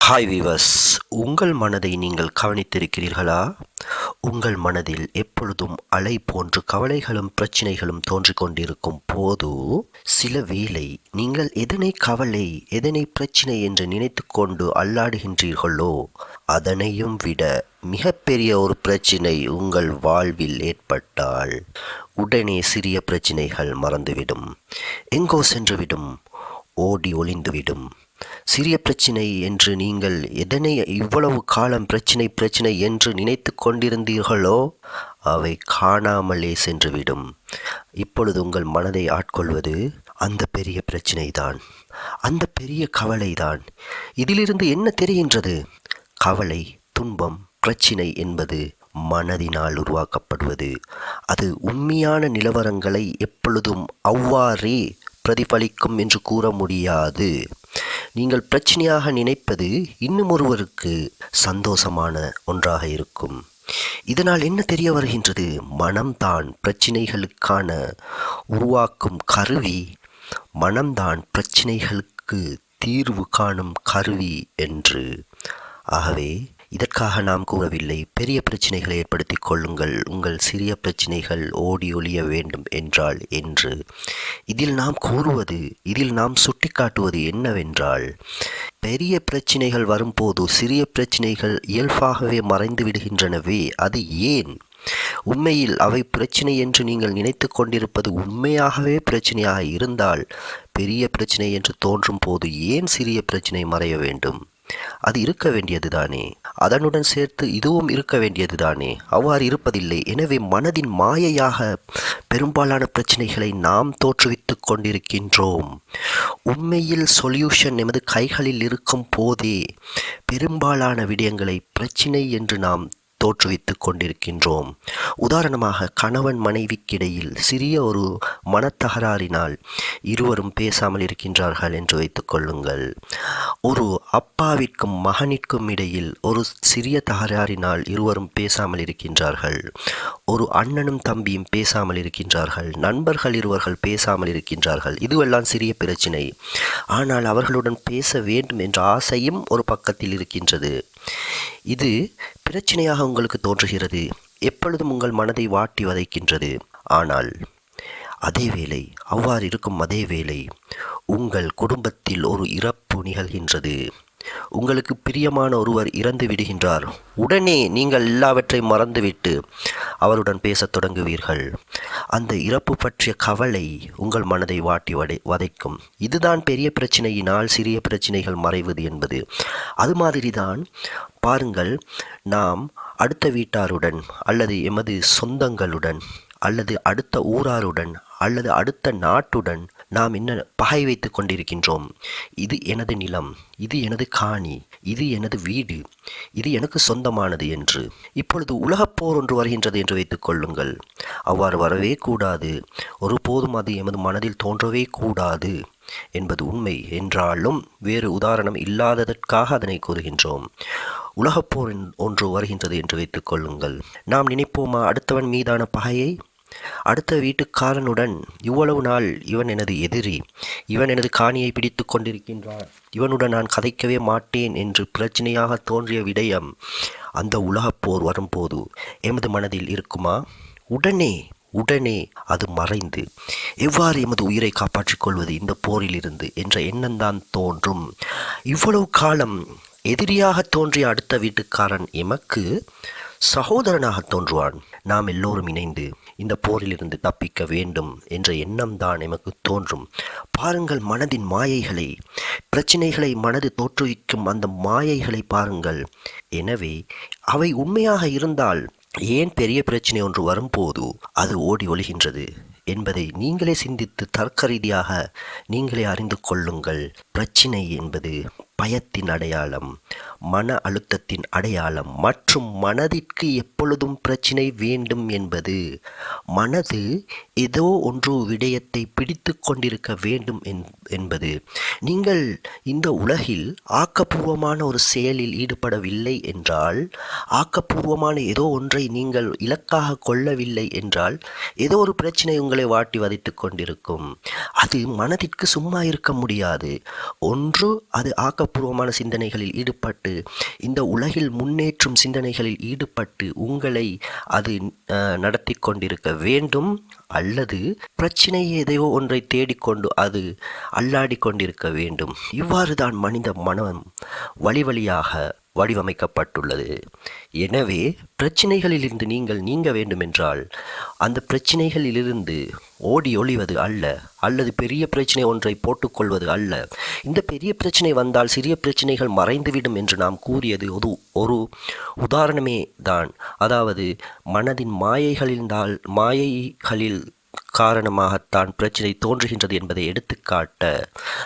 Hi viewers உங்கள் மனதை நீங்கள் கவனித்திருக்கிறீர்களா? உங்கள் மனதில் எப்பொழுதும் அலை போன்று கவலைகளும் பிரச்சனைகளும் தோன்றிக் கொண்டிருக்கும் போது சில வேளை நீங்கள் எதனை கவலை எதனை பிரச்சனை என்று நினைத்துக்கொண்டு அல்லாடுகின்றீர்களோ அதனையும் விட மிகப்பெரிய ஒரு பிரச்சினை உங்கள் வாழ்வில் ஏற்பட்டால் உடனே சிறிய பிரச்சினைகள் மறந்துவிடும். எங்கோ சென்றுவிடும் ஓடி ஒளிந்துவிடும். சிறிய பிரச்சினை என்று நீங்கள் எதனை இவ்வளவு காலம் பிரச்சினை பிரச்சினை என்று நினைத்து கொண்டிருந்தீர்களோ அவை காணாமலே சென்றுவிடும். இப்பொழுது உங்கள் மனதை ஆட்கொள்வது அந்த பெரிய பிரச்சினை தான் அந்த பெரிய கவலைதான். இதிலிருந்து என்ன தெரிகின்றது? கவலை துன்பம் பிரச்சினை என்பது மனதினால் உருவாக்கப்படுவது. அது உண்மையான நிலவரங்களை எப்பொழுதும் அவ்வாறே பிரதிபலிக்கும் என்று கூற முடியாது. நீங்கள் பிரச்சனையாக நினைப்பது இன்னும் ஒருவருக்கு சந்தோஷமான ஒன்றாக இருக்கும். இதனால் என்ன தெரிய வருகின்றது? மனம்தான் பிரச்சினைகளுக்கான உருவாக்கும் கருவி. மனம்தான் பிரச்சினைகளுக்கு தீர்வு காணும் கருவி என்று. ஆகவே இதற்காக நாம் கூறவில்லை. பெரிய பிரச்சனைகளை ஏற்படுத்தி கொள்ளுங்கள். உங்கள் சிறிய பிரச்சனைகள் ஓடி ஒழிய வேண்டும் என்றால் என்று. இதில் நாம் கூறுவது இதில் நாம் சுட்டிக்காட்டுவது என்னவென்றால் பெரிய பிரச்சனைகள் வரும்போது சிறிய பிரச்சனைகள் இயல்பாகவே மறைந்து விடுகின்றனவே. அது ஏன்? உண்மையில் அவை பிரச்சனை என்று நீங்கள் நினைத்து கொண்டிருப்பது உண்மையாகவே பிரச்சனையாக இருந்தால் பெரிய பிரச்சனை என்று தோன்றும் போது ஏன் சிறிய பிரச்சனை மறைய வேண்டும்? அது இருக்க வேண்டியது தானே அதனுடன் சேர்த்து இதுவும் இருக்க வேண்டியது தானே அவ்வாறு இருப்பதில்லை. எனவே மனதின் மாயையாக பெரும்பாலான பிரச்சனைகளை நாம் தோற்றுவித்து கொண்டிருக்கின்றோம். உண்மையில் சொல்யூஷன் எமது கைகளில் இருக்கும் போதே பெரும்பாலான விடயங்களை பிரச்சினை என்று நாம் தோற்றுவித்து கொண்டிருக்கின்றோம் உதாரணமாக கணவன் மனைவிக்கிடையில் சிறிய ஒரு மனத்தகராறினால் இருவரும் பேசாமல் இருக்கின்றார்கள் என்று வைத்துக் கொள்ளுங்கள் ஒரு அப்பாவிற்கும் மகனிற்கும் இடையில் ஒரு சிறிய தகராறினால் இருவரும் பேசாமல் இருக்கின்றார்கள். ஒரு அண்ணனும் தம்பியும் பேசாமல் இருக்கின்றார்கள். நண்பர்கள் இருவர்கள் பேசாமல் இருக்கின்றார்கள். இதுவெல்லாம் சிறிய பிரச்சினை. ஆனால் அவர்களுடன் பேச வேண்டும் என்ற ஆசையும் ஒரு பக்கத்தில் இருக்கின்றது. இது பிரச்சனையாக உங்களுக்கு தோன்றுகிறது. எப்பொழுதும் உங்கள் மனதை வாட்டி வதைக்கின்றது. ஆனால் அதே வேளை அவ்வாறு இருக்கும் அதே வேளை உங்கள் குடும்பத்தில் ஒரு இறப்பு நிகழ்கின்றது. உங்களுக்கு பிரியமான ஒருவர் இறந்து விடுகின்றார். உடனே நீங்கள் எல்லாவற்றையும் மறந்துவிட்டு அவருடன் பேசத் தொடங்குவீர்கள். அந்த இறப்பு பற்றிய கவலை உங்கள் மனதை வாட்டி வடை வதைக்கும். இதுதான் பெரிய பிரச்சனையினால் சிறிய பிரச்சனைகள் மறைவது என்பது. அது மாதிரிதான் பாருங்கள் நாம் அடுத்த வீட்டாருடன் அல்லது எமது சொந்தங்களுடன் அல்லது அடுத்த ஊராருடன் அல்லது அடுத்த நாட்டுடன் நாம் என்ன பகை வைத்து கொண்டிருக்கின்றோம்? இது எனது நிலம் இது எனது காணி இது எனது வீடு இது எனக்கு சொந்தமானது என்று. இப்பொழுது உலகப்போர் ஒன்று வருகின்றது என்று வைத்துக் கொள்ளுங்கள். அவ்வாறு வரவே கூடாது. ஒருபோதும் அது எமது மனதில் தோன்றவே கூடாது என்பது உண்மை. என்றாலும் வேறு உதாரணம் இல்லாததற்காக அதனை கூறுகின்றோம். உலகப்போர் ஒன்று வருகின்றது என்று வைத்துக் கொள்ளுங்கள். நாம் நினைப்போமா அடுத்தவன் மீதான பகையை? அடுத்த வீட்டுக்காரனுடன் இவ்வளவு நாள் இவன் எனது எதிரி இவன் எனது காணியை பிடித்து கொண்டிருக்கின்றான். இவனுடன் நான் கதைக்கவே மாட்டேன் என்று பிரச்சனையாக தோன்றிய விடயம் அந்த உலகப்போர் வரும்போது எமது மனதில் இருக்குமா? உடனே உடனே அது மறைந்து எவ்வாறு எமது உயிரை காப்பாற்றிக் கொள்வது இந்த போரிலிருந்து? என்ற எண்ணம்தான் தோன்றும். இவ்வளவு காலம் எதிரியாக தோன்றிய அடுத்த வீட்டுக்காரன் எமக்கு சகோதரனாக தோன்றுவான். நாம் எல்லோரும் இணைந்து இந்த போரிலிருந்து தப்பிக்க வேண்டும் என்ற எண்ணம் தான் எமக்கு தோன்றும். பாருங்கள் மனதின் மாயைகளை பிரச்சனைகளை மனது தோற்றுவிக்கும் அந்த மாயைகளை பாருங்கள். எனவே அவை உண்மையாக இருந்தால் ஏன் பெரிய பிரச்சனை ஒன்று வரும்போது அது ஓடி ஒழுகின்றது என்பதை நீங்களே சிந்தித்து தர்க்க ரீதியாக நீங்களே அறிந்து கொள்ளுங்கள். பிரச்சினை என்பது பயத்தின் அடையாளம் மன அழுத்தத்தின் அடையாளம் மற்றும் மனதிற்கு எப்பொழுதும் பிரச்சினை வேண்டும் என்பது மனது ஏதோ ஒன்று விடயத்தை பிடித்து கொண்டிருக்க வேண்டும் என்பது. நீங்கள் இந்த உலகில் ஆக்கப்பூர்வமான ஒரு செயலில் ஈடுபடவில்லை என்றால் ஆக்கப்பூர்வமான ஏதோ ஒன்றை நீங்கள் இலக்காக கொள்ளவில்லை என்றால் ஏதோ ஒரு பிரச்சனை உங்களை வாட்டி வதைத்து கொண்டிருக்கும். அது மனதிற்கு சும்மா இருக்க முடியாது. ஒன்று அது ஆக்க ஆக்கப்பூர்வமான சிந்தனைகளில் ஈடுபட்டு இந்த உலகில் முன்னேற்றும் சிந்தனைகளில் ஈடுபட்டு உங்களை அது நடத்தி கொண்டிருக்க வேண்டும் அல்லது பிரச்சனை எதையோ ஒன்றை தேடிக்கொண்டு அது அல்லாடி கொண்டிருக்க வேண்டும். இவ்வாறு தான் மனித மனம் வழி வழியாக வடிவமைக்கப்பட்டுள்ளது. எனவே பிரச்சனைகளிலிருந்து நீங்கள் நீங்க வேண்டுமென்றால் அந்த பிரச்சனைகளிலிருந்து ஓடி ஒளிவது அல்ல அல்லது பெரிய பிரச்சனை ஒன்றை போட்டுக்கொள்வது அல்ல. இந்த பெரிய பிரச்சனை வந்தால் சிறிய பிரச்சனைகள் மறைந்துவிடும் என்று நாம் கூறியது ஒரு ஒரு உதாரணமே தான். அதாவது மனதின் மாயைகளில் மாயைகளில் காரணமாகத்தான் பிரச்சனை தோன்றுகின்றது என்பதை எடுத்துக்காட்ட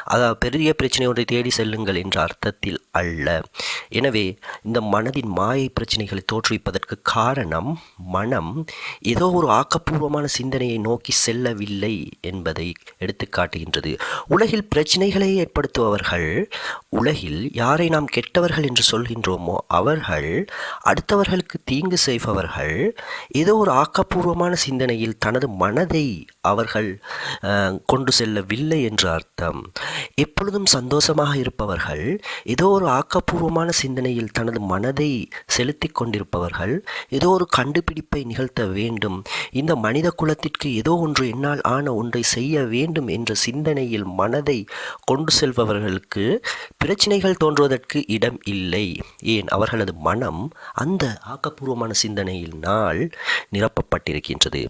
அதாவது பெரிய பிரச்சனை ஒன்றை தேடி செல்லுங்கள் என்ற அர்த்தத்தில் அல்ல. எனவே இந்த மனதின் மாயை பிரச்சனைகளை தோற்றுவிப்பதற்கு காரணம் மனம் ஏதோ ஒரு ஆக்கப்பூர்வமான சிந்தனையை நோக்கி செல்லவில்லை என்பதை எடுத்துக்காட்டுகின்றது. உலகில் பிரச்சனைகளை ஏற்படுத்துபவர்கள் உலகில் யாரை நாம் கெட்டவர்கள் என்று சொல்கின்றோமோ அவர்கள் அடுத்தவர்களுக்கு தீங்கு செய்பவர்கள் ஏதோ ஒரு ஆக்கப்பூர்வமான சிந்தனையில் தனது மனதை be அவர்கள் கொண்டு செல்லவில்லை என்று அர்த்தம். எப்பொழுதும் சந்தோஷமாக இருப்பவர்கள் ஏதோ ஒரு ஆக்கப்பூர்வமான சிந்தனையில் தனது மனதை செலுத்தி கொண்டிருப்பவர்கள் ஏதோ ஒரு கண்டுபிடிப்பை நிகழ்த்த வேண்டும். இந்த மனித குலத்திற்கு ஏதோ ஒன்று என்னால் ஆன ஒன்றை செய்ய வேண்டும் என்ற சிந்தனையில் மனதை கொண்டு செல்பவர்களுக்கு பிரச்சனைகள் தோன்றுவதற்கு இடம் இல்லை. ஏன்? அவர்களது மனம் அந்த ஆக்கப்பூர்வமான சிந்தனையினால் நிரப்பப்பட்டிருக்கின்றது.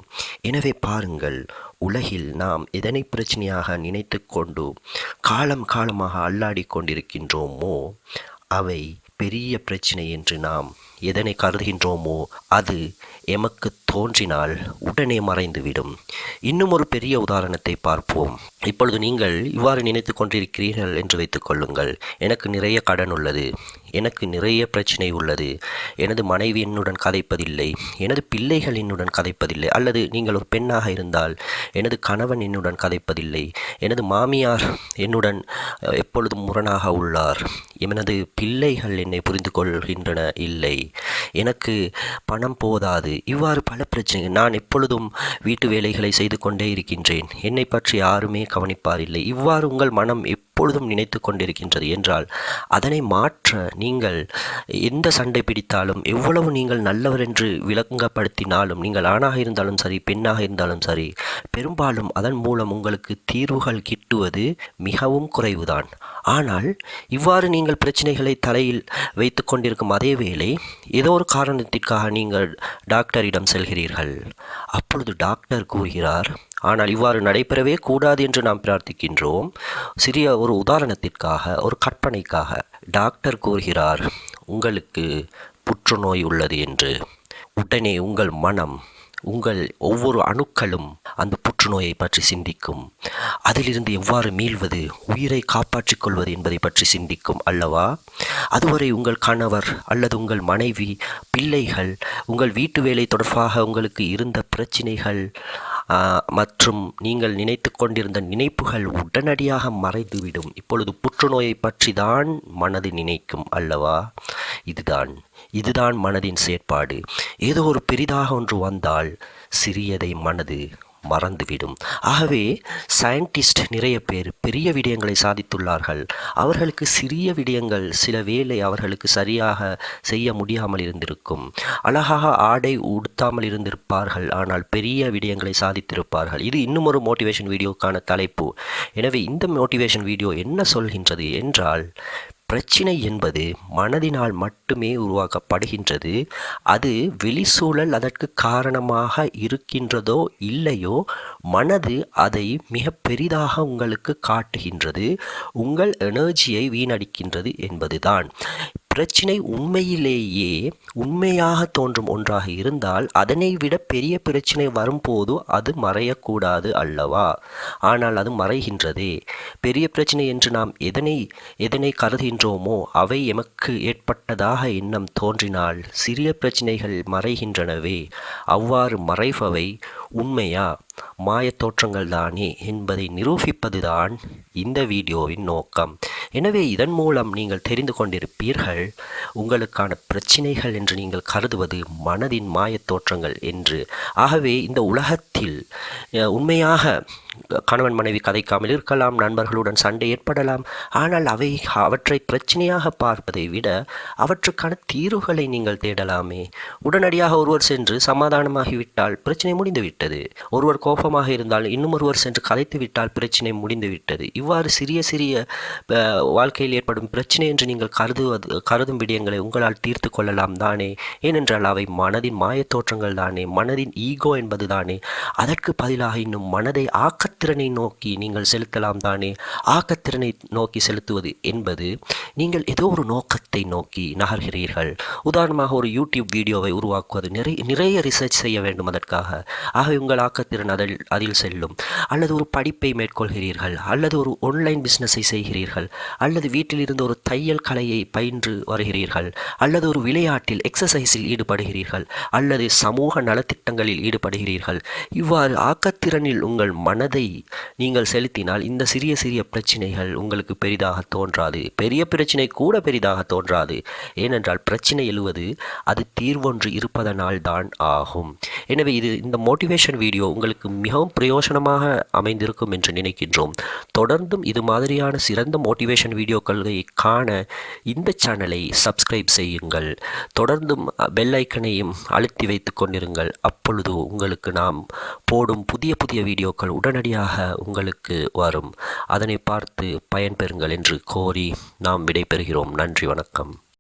எனவே பாருங்கள் உலகில் நாம் எதனை பிரச்சனையாக நினைத்து கொண்டு காலம் காலமாக அல்லாடி கொண்டிருக்கின்றோமோ அவை பெரிய பிரச்சனை என்று நாம் எதனை கருதுகின்றோமோ அது எமக்கு தோன்றினால் உடனே மறைந்துவிடும். இன்னும் ஒரு பெரிய உதாரணத்தை பார்ப்போம். இப்பொழுது நீங்கள் இவ்வாறு நினைத்து கொண்டிருக்கிறீர்கள் என்று வைத்துக் கொள்ளுங்கள். எனக்கு நிறைய கடன் உள்ளது. எனக்கு நிறைய பிரச்சனை உள்ளது. எனது மனைவி என்னுடன் கதைப்பதில்லை. எனது பிள்ளைகள் என்னுடன் கதைப்பதில்லை. அல்லது நீங்கள் ஒரு பெண்ணாக இருந்தால் எனது கணவன் என்னுடன் கதைப்பதில்லை. எனது மாமியார் என்னுடன் எப்பொழுதும் முரணாக உள்ளார். எனது பிள்ளைகள் என்னை புரிந்து கொள்கின்றன இல்லை. எனக்கு பணம் போதாது. இவ்வாறு பல பிரச்சனைகள் நான் எப்பொழுதும் வீட்டு வேலைகளை செய்து கொண்டே இருக்கின்றேன். என்னை பற்றி யாருமே கவனிப்பார் இல்லை. இவ்வாறு உங்கள் மனம் எப்பொழுதும் நினைத்து கொண்டிருக்கின்றது என்றால் அதனை மாற்ற நீங்கள் எந்த சண்டை பிடித்தாலும் எவ்வளவு நீங்கள் நல்லவர் என்று விளங்கப்படுத்தினாலும் நீங்கள் ஆணாக இருந்தாலும் சரி பெண்ணாக இருந்தாலும் சரி பெரும்பாலும் அதன் மூலம் உங்களுக்கு தீர்வுகள் கிட்டுவது மிகவும் குறைவுதான். ஆனால் இவ்வாறு நீங்கள் பிரச்சனைகளை தலையில் வைத்து கொண்டிருக்கும் அதே வேளை ஏதோ ஒரு காரணத்திற்காக நீங்கள் டாக்டரிடம் செல்கிறீர்கள். அப்பொழுது டாக்டர் கூறுகிறார் ஆனால் இவ்வாறு நடைபெறவே கூடாது என்று நாம் பிரார்த்திக்கின்றோம். சிறிய ஒரு உதாரணத்திற்காக ஒரு கற்பனைக்காக டாக்டர் கூறுகிறார் உங்களுக்கு புற்றுநோய் உள்ளது என்று. உடனே உங்கள் மனம் உங்கள் ஒவ்வொரு அணுக்களும் அந்த புற்றுநோயை பற்றி சிந்திக்கும். அதிலிருந்து எவ்வாறு மீள்வது உயிரை காப்பாற்றிக் கொள்வது என்பதை பற்றி சிந்திக்கும் அல்லவா? அதுவரை உங்கள் கணவர் அல்லது உங்கள் மனைவி பிள்ளைகள் உங்கள் வீட்டு வேலை தொடர்பாக உங்களுக்கு இருந்த பிரச்சினைகள் மற்றும் நீங்கள் நினைத்து கொண்டிருந்த நினைப்புகள் உடனடியாக மறைந்துவிடும். இப்பொழுது புற்றுநோயை பற்றி தான் மனது நினைக்கும் அல்லவா? இதுதான். இதுதான் மனதின் செயற்பாடு. ஏதோ ஒரு பெரிதாக ஒன்று வந்தால் சிறியதை மனது மறந்துவிடும். ஆகவே சயின்டிஸ்ட் நிறைய பேர் பெரிய விடயங்களை சாதித்துள்ளார்கள். அவர்களுக்கு சிறிய விடயங்கள் சில வேளை அவர்களுக்கு சரியாக செய்ய முடியாமல் இருந்திருக்கும். அழகாக ஆடை உடுத்தாமல் இருந்திருப்பார்கள். ஆனால் பெரிய விடயங்களை சாதித்திருப்பார்கள். இது இன்னும் ஒரு மோட்டிவேஷன் வீடியோக்கான தலைப்பு. எனவே இந்த மோட்டிவேஷன் வீடியோ என்ன சொல்கின்றது என்றால் பிரச்சினை என்பது மனதினால் மட்டுமே உருவாக்கப்படுகின்றது. அது வெளிச்சூழல் அதற்கு காரணமாக இருக்கின்றதோ இல்லையோ மனது அதை மிக பெரிதாக உங்களுக்கு காட்டுகின்றது. உங்கள் எனர்ஜியை வீணடிக்கின்றது என்பதுதான். பிரச்சினை உண்மையிலேயே உண்மையாக தோன்றும் ஒன்றாக இருந்தால் அதனை விட பெரிய பிரச்சினை வரும்போது அது மறையக்கூடாது அல்லவா? ஆனால் அது மறைகின்றதே. பெரிய பிரச்சனை என்று நாம் எதனை எதனை கருதுகின்றோமோ அவை எமக்கு ஏற்பட்டதாக எண்ணம் தோன்றினால் சிறிய பிரச்சனைகள் மறைகின்றனவே. அவ்வாறு மறைபவை உண்மையா? மாயத் தோற்றங்கள் தானே என்பதை நிரூபிப்பதுதான் இந்த வீடியோவின் நோக்கம். எனவே இதன் மூலம் நீங்கள் தெரிந்து கொண்டிருப்பீர்கள் உங்களுக்கான பிரச்சினைகள் என்று நீங்கள் கருதுவது மனதின் மாயத் தோற்றங்கள் என்று. ஆகவே இந்த உலகத்தில் உண்மையாக கணவன் மனைவி கதைக்காமல் இருக்கலாம் நண்பர்களுடன் சண்டை ஏற்படலாம் ஆனால் அவை அவற்றை பிரச்சனையாக பார்ப்பதை விட அவற்றுக்கான தீர்வுகளை நீங்கள் தேடலாமே. உடனடியாக ஒருவர் சென்று சமாதானமாகிவிட்டால் பிரச்சனை முடிந்துவிட்டது. ஒருவர் கோபமாக இருந்தால் இன்னும் ஒருவர் சென்று கதைத்து விட்டால் பிரச்சனை முடிந்துவிட்டது. இவ்வாறு சிறிய சிறிய வாழ்க்கையில் ஏற்படும் பிரச்சனை என்று நீங்கள் கருதுவது கருதும் விடயங்களை உங்களால் தீர்த்து கொள்ளலாம் தானே? ஏனென்றால் அவை மனதின் மாயத் தோற்றங்கள் தானே மனதின் ஈகோ என்பது தானே. அதற்கு பதிலாக இன்னும் மனதை ஆக்கத்திறனை நோக்கி நீங்கள் செலுத்தலாம் தானே? ஆக்கத்திறனை நோக்கி செலுத்துவது என்பது நீங்கள் ஏதோ ஒரு நோக்கத்தை நோக்கி நகர்கிறீர்கள். உதாரணமாக ஒரு யூடியூப் வீடியோவை உருவாக்குவது நிறைய நிறைய ரிசர்ச் செய்ய வேண்டும் அதற்காக. ஆகவே உங்கள் ஆக்கத்திறன் அதில் அதில் செல்லும். அல்லது ஒரு படிப்பை மேற்கொள்கிறீர்கள் அல்லது ஒரு ஆன்லைன் பிஸ்னஸை செய்கிறீர்கள். அல்லது வீட்டில் இருந்து ஒரு தையல் கலையை பயின்று வருகிறீர்கள் அல்லது ஒரு விளையாட்டில் எக்ஸசைஸில் ஈடுபடுகிறீர்கள் அல்லது சமூக நலத்திட்டங்களில் ஈடுபடுகிறீர்கள் இவ்வாறு ஆக்கத்திறனில் உங்கள் மனதை நீங்கள் செலுத்தினால் இந்த சிறிய சிறிய பிரச்சனைகள் உங்களுக்கு பெரிதாக தோன்றாது. பெரிய பிரச்சனை கூட பெரிதாக தோன்றாது. ஏனென்றால் பிரச்சனை எழுவது அது தீர்வொன்று இருப்பதனால் தான் ஆகும். எனவே இது இந்த மோட்டிவேஷன் வீடியோ உங்களுக்கு மிகவும் பிரயோஜனமாக அமைந்திருக்கும் என்று நினைக்கின்றோம். தொடர்ந்தும் இது மாதிரியான சிறந்த மோட்டிவேஷன் வீடியோக்களை காண இந்த சேனலை சப்ஸ்கிரைப் செய்யுங்கள். தொடர்ந்தும் பெல் ஐக்கனையும் அழுத்தி வைத்து கொண்டிருங்கள். அப்பொழுது உங்களுக்கு நாம் போடும் புதிய புதிய வீடியோக்கள் உடனடியாக உங்களுக்கு வரும். அதனை பார்த்து பயன்பெறுங்கள் என்று கோரி நாம் விடைபெறுகிறோம். நன்றி வணக்கம்.